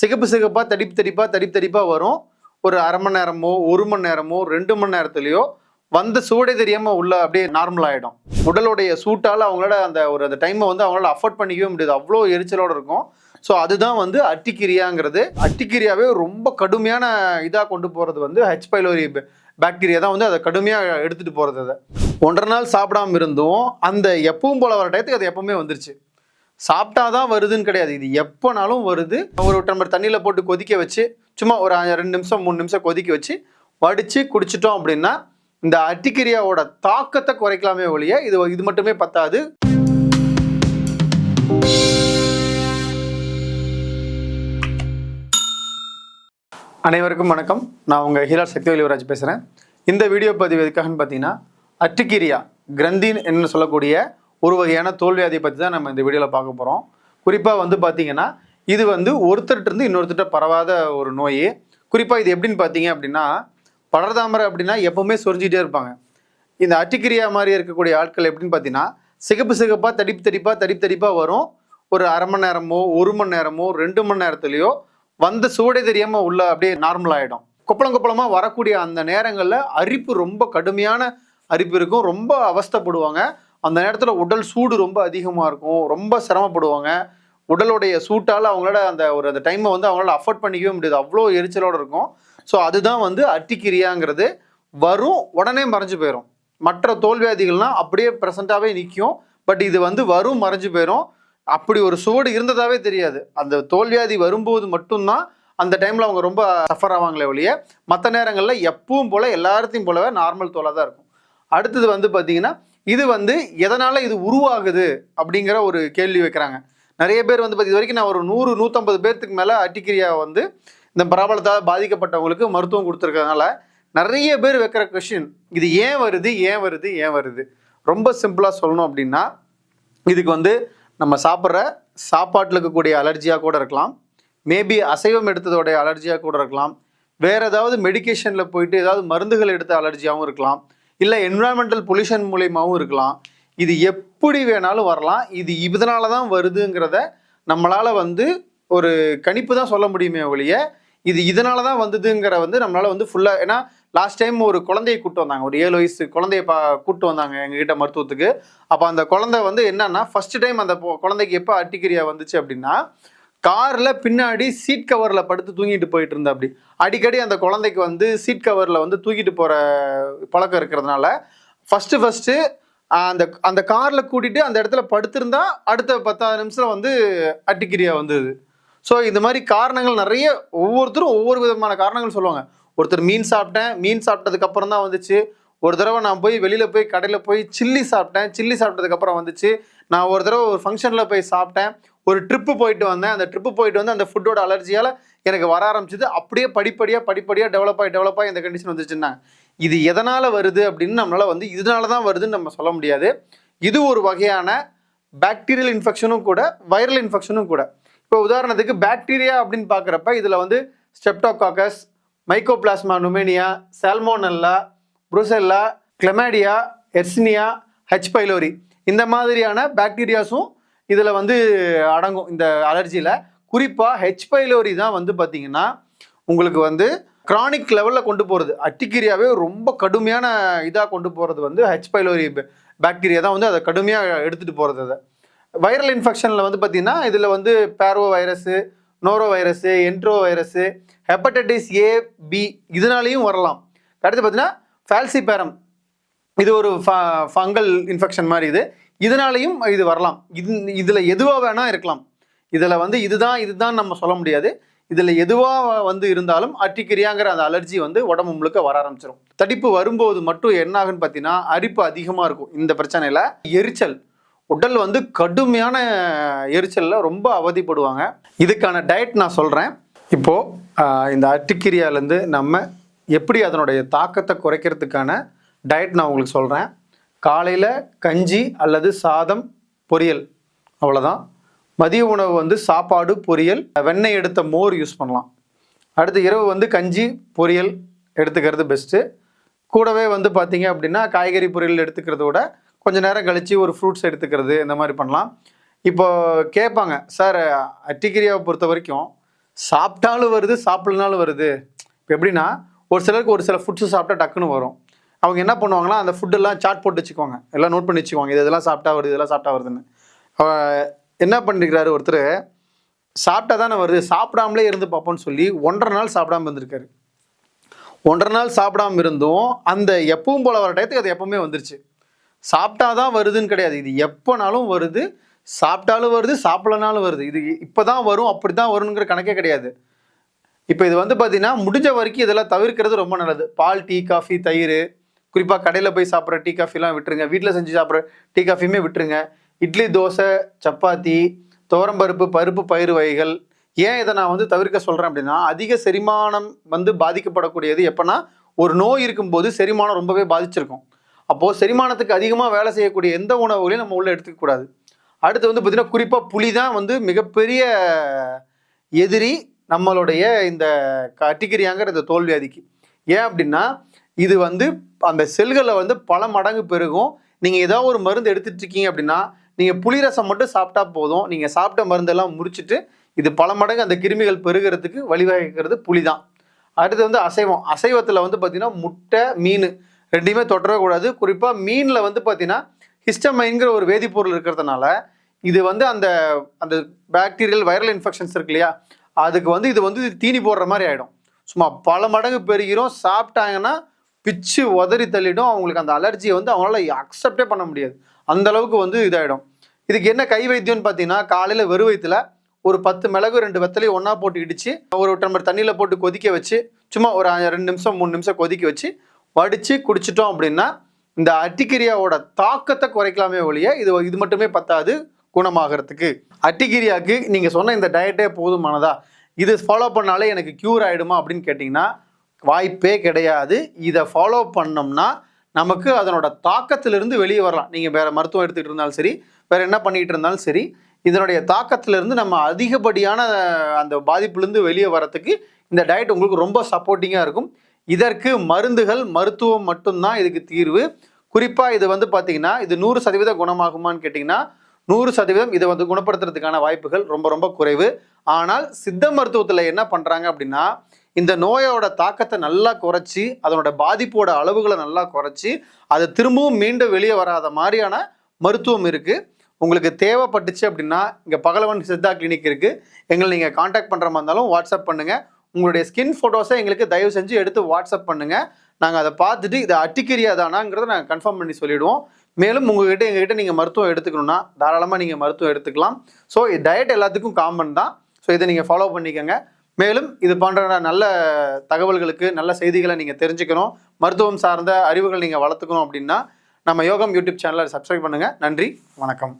சிகப்பு சிகப்பாக தடிப்பு தடிப்பாக தடிப்பு தடிப்பாக வரும். ஒரு அரை மணி நேரமோ ஒரு மணி நேரமோ ரெண்டு மணி நேரத்துலையோ வந்த சூடே தெரியாமல் உள்ள அப்படியே நார்மல் ஆகிடும் உடலுடைய சூட்டால் அவங்களோட அந்த ஒரு அந்த டைமை வந்து அவங்களால அஃபோர்ட் பண்ணிக்கவே முடியாது. அவ்வளோ எரிச்சலோடு இருக்கும். ஸோ அதுதான் வந்து அட்டிக்கிரியாங்கிறது. அட்டிக்கிரியாவே ரொம்ப கடுமையான இதாக கொண்டு போகிறது வந்து ஹெச் பைலோரி பாக்டீரியா தான் வந்து அதை கடுமையாக எடுத்துகிட்டு போகிறது அதை. ஒன்றரை நாள் சாப்பிடாம இருந்தும் அந்த எப்பவும் போல வர டயத்துக்கு அது எப்பவுமே வந்துருச்சு. சாப்பிட்டாதான் வருதுன்னு கிடையாது. இது எப்போனாலும் வருது. ஒரு டம்ளர் தண்ணியில் போட்டு கொதிக்க வச்சு சும்மா ஒரு ரெண்டு நிமிஷம் மூணு நிமிஷம் கொதிக்க வச்சு வடித்து குடிச்சிட்டோம் அப்படின்னா இந்த அட்டிக்கிரியாவோட தாக்கத்தை குறைக்கலாமே ஒழிய இது இது மட்டுமே பத்தாது. அனைவருக்கும் வணக்கம். நான் உங்கள் ஹீரா சக்திவேல் யுவராஜ் பேசுகிறேன் இந்த வீடியோ பதிவு எதுக்காகன்னு பார்த்தீங்கன்னா அட்டிக்கிரியா கிரந்தின் என்று சொல்லக்கூடிய ஒரு வகையான தோல்வியாதியை பற்றி தான் நம்ம இந்த வீடியோவில் பார்க்க போகிறோம் குறிப்பாக வந்து பார்த்தீங்கன்னா இது வந்து ஒருத்தர்கிட்ட இருந்து இன்னொருத்தர்கிட்ட பரவாத ஒரு நோய். குறிப்பாக இது எப்படின்னு பார்த்தீங்க அப்படின்னா படர்தாமரை அப்படின்னா எப்பவுமே சொரிஞ்சிகிட்டே இருப்பாங்க. இந்த அட்டிக்கிரியா மாதிரி இருக்கக்கூடிய ஆட்கள் எப்படின்னு பார்த்தீங்கன்னா சிகப்பு சிகப்பாக தடிப்பு தடிப்பாக தடிப்பு தடிப்பாக வரும். ஒரு அரை மணி நேரமோ ஒரு மணி நேரமோ ரெண்டு மணி நேரத்துலையோ வந்த சூடே தெரியாமல் உள்ள அப்படியே நார்மல் ஆகிடும் கொப்பளம் கொப்பளமாக வரக்கூடிய அந்த நேரங்களில் அரிப்பு ரொம்ப கடுமையான அரிப்பு இருக்கும். ரொம்ப அவஸ்தைப்படுவாங்க. அந்த நேரத்தில் உடல் சூடு ரொம்ப அதிகமாக இருக்கும். ரொம்ப சிரமப்படுவாங்க. உடலுடைய சூட்டால் அவங்களோட அந்த ஒரு அந்த டைமை வந்து அவங்களால அஃபோர்ட் பண்ணிக்கவே முடியாது. அவ்வளோ எரிச்சலோடு இருக்கும். ஸோ அதுதான் வந்து அட்டிக்கிரியாங்கிறது. வரும் உடனே மறைஞ்சு போயிடும் மற்ற தோல்வியாதிகள்லாம் அப்படியே ப்ரெசண்ட்டாகவே நிற்கும் பட் இது வந்து வரும் மறைஞ்சு போயிடும் அப்படி ஒரு சூடு இருந்ததாவே தெரியாது. அந்த தோல்வியாதி வரும்போது மட்டும்தான் அந்த டைமில் அவங்க ரொம்ப சஃபர் ஆவாங்களே ஒழிய மற்ற நேரங்களில் எப்பவும் போல் எல்லாத்தையும் போலவே நார்மல் தோலாக தான் இருக்கும். அடுத்தது வந்து பார்த்திங்கன்னா இது வந்து எதனால் இது உருவாகுது அப்படிங்கிற ஒரு கேள்வி வைக்கிறாங்க. நிறைய பேர் வந்து பார்த்தி இது வரைக்கும் நான் ஒரு நூறு நூற்றம்பது பேர்த்துக்கு மேலே அட்டிக்கிரியா வந்து இந்த பிரபலத்தால் பாதிக்கப்பட்டவங்களுக்கு மருத்துவம் கொடுத்துருக்கறதுனால நிறைய பேர் வைக்கிற கொஷின் இது ஏன் வருது ஏன் வருது ஏன் வருது? ரொம்ப சிம்பிளாக சொல்லணும் அப்படின்னா இதுக்கு வந்து நம்ம சாப்பிட்ற சாப்பாட்டில் இருக்கக்கூடிய அலர்ஜியாக கூட இருக்கலாம். மேபி அசைவம் எடுத்ததோடைய அலர்ஜியாக கூட இருக்கலாம். வேறு ஏதாவது மெடிகேஷனில் போயிட்டு ஏதாவது மருந்துகள் எடுத்த அலர்ஜியாகவும் இருக்கலாம். இல்லை என்விரான்மெண்டல் பொல்யூஷன் மூலியமாகவும் இருக்கலாம். இது எப்படி வேணாலும் வரலாம். இது இதனால தான் வருதுங்கிறத நம்மளால் வந்து ஒரு கணிப்பு தான் சொல்ல முடியுமே ஒழிய இது இதனால தான் வந்ததுங்கிற வந்து நம்மளால வந்து ஃபுல்லாக ஏன்னா லாஸ்ட் டைம் ஒரு குழந்தையை கூட்டு வந்தாங்க. ஒரு ஏழு வயசு குழந்தைய பா கூப்பிட்டு வந்தாங்க எங்ககிட்ட மருத்துவத்துக்கு. அப்போ அந்த குழந்தை வந்து என்னன்னா ஃபர்ஸ்ட் டைம் அந்த குழந்தைக்கு எப்போ அட்டிக்கிரியா வந்துச்சு அப்படின்னா காரில் பின்னாடி சீட் கவரில் படுத்து தூங்கிட்டு போயிட்டு இருந்தா அப்படி. அடிக்கடி அந்த குழந்தைக்கு வந்து சீட் கவரில் வந்து தூக்கிட்டு போகிற பழக்கம் இருக்கிறதுனால ஃபஸ்ட்டு ஃபஸ்ட்டு அந்த அந்த காரில் கூட்டிட்டு அந்த இடத்துல படுத்திருந்தா அடுத்த பத்தாவது நிமிஷம் வந்து அட்டிக்கிரியா வந்தது. ஸோ இந்த மாதிரி காரணங்கள் நிறைய ஒவ்வொருத்தரும் ஒவ்வொரு விதமான காரணங்கள் சொல்லுவாங்க. ஒருத்தர் மீன் சாப்பிட்டேன் மீன் சாப்பிட்டதுக்கு அப்புறம் தான் வந்துச்சு. ஒரு தடவை நான் போய் வெளியில் போய் கடையில் போய் சில்லி சாப்பிட்டேன் சில்லி சாப்பிட்டதுக்கு அப்புறம் வந்துச்சு. நான் ஒரு தடவை ஒரு ஃபங்க்ஷனில் போய் சாப்பிட்டேன். ஒரு ட்ரிப்பு போயிட்டு வந்தேன். அந்த ட்ரிப்பு போயிட்டு வந்து அந்த ஃபுட்டோட அலர்ஜியால் எனக்கு வர ஆரம்பிச்சது. அப்படியே படிப்படியாக படிப்படியாக டெவலப் ஆகி டெவலப் ஆகி இந்த கண்டிஷன் வந்துச்சுன்னா இது எதனால் வருது அப்படின்னு நம்மளால் வந்து இதனால தான் வருதுன்னு நம்ம சொல்ல முடியாது. இது ஒரு வகையான பாக்டீரியல் இன்ஃபெக்ஷனும் கூட வைரல் இன்ஃபெக்ஷனும் கூட. இப்போ உதாரணத்துக்கு பாக்டீரியா அப்படின்னு பார்க்குறப்ப இதில் வந்து streptococcus mycoplasma pneumonia salmonella brucella chlamydia yersinia H pylori இந்த மாதிரியான பாக்டீரியாஸும் இதில் வந்து அடங்கும். இந்த அலர்ஜியில் குறிப்பாக ஹெச் பைலோரி தான் வந்து பார்த்தீங்கன்னா உங்களுக்கு வந்து கிரானிக் லெவலில் கொண்டு போகிறது அட்டிக்கிரியாவே ரொம்ப கடுமையான இதாக கொண்டு போகிறது வந்து ஹெச் பைலோரி பாக்டீரியா தான் வந்து அதை கடுமையாக எடுத்துகிட்டு போகிறது அதை. வைரல் இன்ஃபெக்ஷனில் வந்து பார்த்தீங்கன்னா இதில் வந்து பேரோ virus noro virus entero virus hepatitis A B இதனாலையும் வரலாம். அடுத்து பார்த்தீங்கன்னா ஃபேல்சிபேரம் இது ஒரு ஃபங்கல் இன்ஃபெக்ஷன் மாதிரி இது. இதனாலையும் இது வரலாம். இது இதில் எதுவாக வேணால் இருக்கலாம். இதில் வந்து இதுதான் இதுதான் நம்ம சொல்ல முடியாது. இதில் எதுவாக வந்து இருந்தாலும் அட்டிக்கிரியாங்கிற அந்த அலர்ஜி வந்து உடம்பு முழுக்க வர ஆரம்பிச்சிடும் தடிப்பு வரும்போது மட்டும் என்ன ஆகுன்னு பார்த்தீங்கன்னா அரிப்பு அதிகமாக இருக்கும் இந்த பிரச்சனையில். எரிச்சல். உடல் வந்து கடுமையான எரிச்சலில் ரொம்ப அவதிப்படுவாங்க. இதுக்கான டயட் நான் சொல்கிறேன் இப்போது இந்த அட்டிக்கிரியாலேருந்து நம்ம எப்படி அதனுடைய தாக்கத்தை குறைக்கிறதுக்கான டயட் நான் உங்களுக்கு சொல்கிறேன் காலையில் கஞ்சி அல்லது சாதம் பொரியல். அவ்வளோதான் மதிய உணவு வந்து சாப்பாடு பொரியல் வெண்ணெய் எடுத்த மோர் யூஸ் பண்ணலாம். அடுத்து இரவு வந்து கஞ்சி பொரியல் எடுத்துக்கிறது பெஸ்ட்டு கூடவே வந்து பார்த்தீங்க அப்படின்னா காய்கறி பொரியல் எடுத்துக்கிறத விட கொஞ்ச நேரம் கழித்து ஒரு ஃப்ரூட்ஸ் எடுத்துக்கிறது இந்த மாதிரி பண்ணலாம். இப்போ கேட்பாங்க சார் அட்டிகிரியாவை பொறுத்த வரைக்கும் சாப்பிட்டாலும் வருது சாப்பிட்லனாலும் வருது. இப்போ எப்படின்னா ஒரு சிலருக்கு ஒரு சில ஃபுட்ஸு சாப்பிட்டா டக்குன்னு வரும். அவங்க என்ன பண்ணுவாங்கன்னா அந்த ஃபுட்டெல்லாம் சாட் போட்டு வச்சுக்குவாங்க. எல்லாம் நோட் பண்ணி வச்சுக்குவாங்க. இது இதெல்லாம் சாப்பிட்டா வருது இதெல்லாம் சாப்பிட்டா வருதுன்னு. என்ன பண்ணிருக்கிறாரு ஒருத்தர் சாப்பிட்டா தானே வருது சாப்பிடாமலே இருந்து பார்ப்போம்னு சொல்லி ஒன்றரை நாள் சாப்பிடாம இருந்திருக்காரு. ஒன்றரை நாள் சாப்பிடாம இருந்தும் அந்த எப்பவும் போல வர டயத்துக்கு அது எப்பவுமே வந்துருச்சு. சாப்பிட்டாதான் வருதுன்னு கிடையாது. இது எப்போனாலும் வருது சாப்பிட்டாலும் வருது சாப்பிடலனாலும் வருது. இது இப்போ தான் வரும் அப்படி தான் வருங்கிற கணக்கே கிடையாது. இப்போ இது வந்து பார்த்தீங்கன்னா முடிஞ்ச வரைக்கும் இதெல்லாம் தவிர்க்கிறது ரொம்ப நல்லது. பால் டீ காஃபி தயிர் குறிப்பாக கடையில் போய் சாப்பிட்ற டீ காஃபிலாம் விட்டுருங்க. வீட்டில் செஞ்சு சாப்பிட்ற டீ காஃபியுமே விட்டுருங்க. இட்லி தோசை சப்பாத்தி துவரம்பருப்பு பருப்பு பயிறு வகைகள். ஏன் இதை நான் வந்து தவிர்க்க சொல்கிறேன் அப்படின்னா அதிக செரிமானம் வந்து பாதிக்கப்படக்கூடியது எப்போனா ஒரு நோய் இருக்கும்போது செரிமானம் ரொம்பவே பாதிச்சிருக்கும். அப்போது செரிமானத்துக்கு அதிகமாக வேலை செய்யக்கூடிய எந்த உணவுகளையும் நம்ம உள்ளே எடுத்துக்கக்கூடாது அடுத்து வந்து பார்த்திங்கன்னா குறிப்பாக புளி தான் வந்து மிகப்பெரிய எதிரி நம்மளுடைய இந்த கட்டிக்கிரியாங்கிற இந்த தோல்வியாதிக்கு. ஏன் அப்படின்னா இது வந்து அந்த செல்களை வந்து பல மடங்கு பெருகும். நீங்கள் ஏதாவது ஒரு மருந்து எடுத்துட்டு இருக்கீங்க அப்படின்னா நீங்கள் புளிரசம் மட்டும் சாப்பிட்டா போதும். நீங்கள் சாப்பிட்ட மருந்தெல்லாம் முறிச்சிட்டு இது பல மடங்கு அந்த கிருமிகள் பெருகிறதுக்கு வழிவகுக்கிறது புளி தான் அடுத்து வந்து அசைவம். அசைவத்தில் வந்து பார்த்தீங்கன்னா முட்டை மீன் ரெண்டையுமே தொடரவே கூடாது. குறிப்பாக மீனில் வந்து பார்த்தீங்கன்னா ஹிஸ்டமைன்கிற ஒரு வேதிப்பொருள் இருக்கிறதுனால இது வந்து அந்த அந்த பாக்டீரியல் வைரல் இன்ஃபெக்ஷன்ஸ் இருக்கு இல்லையா? அதுக்கு வந்து இது வந்து தீனி போடுற மாதிரி ஆகிடும் சும்மா பல மடங்கு பெருகிறோம் சாப்பிட்டாங்கன்னா பிச்சு உதறி தள்ளிடும். அவங்களுக்கு அந்த அலர்ஜியை வந்து அவங்களால அக்செப்டே பண்ண முடியாது. அந்த அளவுக்கு வந்து இதாகிடும் இதுக்கு என்ன கை வைத்தியம்னு பார்த்தீங்கன்னா காலையில் வெறும் வயிற்றுல ஒரு பத்து மிளகு ரெண்டு வெத்தலையும் ஒன்றா போட்டு இடித்து ஒரு டம்ளர் தண்ணியில் போட்டு கொதிக்க வச்சு சும்மா ஒரு ரெண்டு நிமிஷம் மூணு நிமிஷம் கொதிக்க வச்சு வடித்து குடிச்சிட்டோம் அப்படின்னா இந்த அட்டிகிரியாவோட தாக்கத்தை குறைக்கலாமே ஒழிய இது இது மட்டுமே பத்தாது குணமாகிறதுக்கு. அட்டிகிரியாவுக்கு நீங்கள் சொன்ன இந்த டயட்டே போதுமானதா? இது ஃபாலோ பண்ணாலே எனக்கு க்யூர் ஆகிடுமா அப்படின்னு கேட்டிங்கன்னா வாய்ப்பே கிடையாது. இதை ஃபாலோ பண்ணோம்னா நமக்கு அதனோட தாக்கத்திலிருந்து வெளியே வரலாம். நீங்கள் வேறு மருத்துவம் எடுத்துக்கிட்டு இருந்தாலும் சரி வேறு என்ன பண்ணிகிட்டு இருந்தாலும் சரி இதனுடைய தாக்கத்திலிருந்து நம்ம அதிகப்படியான அந்த பாதிப்புலேருந்து வெளியே வரத்துக்கு இந்த டயட் உங்களுக்கு ரொம்ப சப்போர்ட்டிங்காக இருக்கும். இதற்கு மருந்துகள் மருத்துவம் மட்டும்தான் இதுக்கு தீர்வு. குறிப்பாக இது வந்து பார்த்தீங்கன்னா இது நூறு சதவீதம் குணமாகுமான்னு கேட்டிங்கன்னா நூறு சதவீதம் இதை வந்து குணப்படுத்துறதுக்கான வாய்ப்புகள் ரொம்ப ரொம்ப குறைவு. ஆனால் சித்த மருத்துவத்தில் என்ன பண்ணுறாங்க அப்படின்னா இந்த நோயோட தாக்கத்தை நல்லா குறைச்சி அதனோட பாதிப்போட அளவுகளை நல்லா குறைச்சி அதை திரும்பவும் மீண்டும் வெளியே வராத மாதிரியான மருத்துவம் இருக்குது உங்களுக்கு தேவைப்பட்டுச்சு அப்படின்னா இங்கே பகலவன் சித்தா கிளினிக் இருக்குது எங்களை நீங்கள் காண்டாக்ட் பண்ணுற மாதிரி இருந்தாலும் வாட்ஸ்அப் பண்ணுங்கள் உங்களுடைய ஸ்கின் ஃபோட்டோஸை எங்களுக்கு தயவு செஞ்சு எடுத்து வாட்ஸ்அப் பண்ணுங்கள் நாங்கள் அதை பார்த்துட்டு இதை அட்டிக்கிரியா தானாங்கிறத நாங்கள் கன்ஃபார்ம் பண்ணி சொல்லிவிடுவோம் மேலும் உங்ககிட்ட எங்ககிட்ட நீங்கள் மருத்துவம் எடுத்துக்கணும்னா தாராளமாக நீங்கள் மருத்துவம் எடுத்துக்கலாம். ஸோ டயட் எல்லாத்துக்கும் காமன் தான். ஸோ இதை நீங்கள் ஃபாலோ பண்ணிக்கோங்க. மேலும் இது போன்ற நல்ல தகவல்களுக்கு நல்ல செய்திகளை நீங்கள் தெரிஞ்சுக்கணும் மருத்துவம் சார்ந்த அறிவுகள் நீங்கள் வளர்த்துக்கணும் அப்படின்னா நம்ம யோகம் யூடியூப் சேனலை சப்ஸ்கிரைப் பண்ணுங்கள் நன்றி வணக்கம்.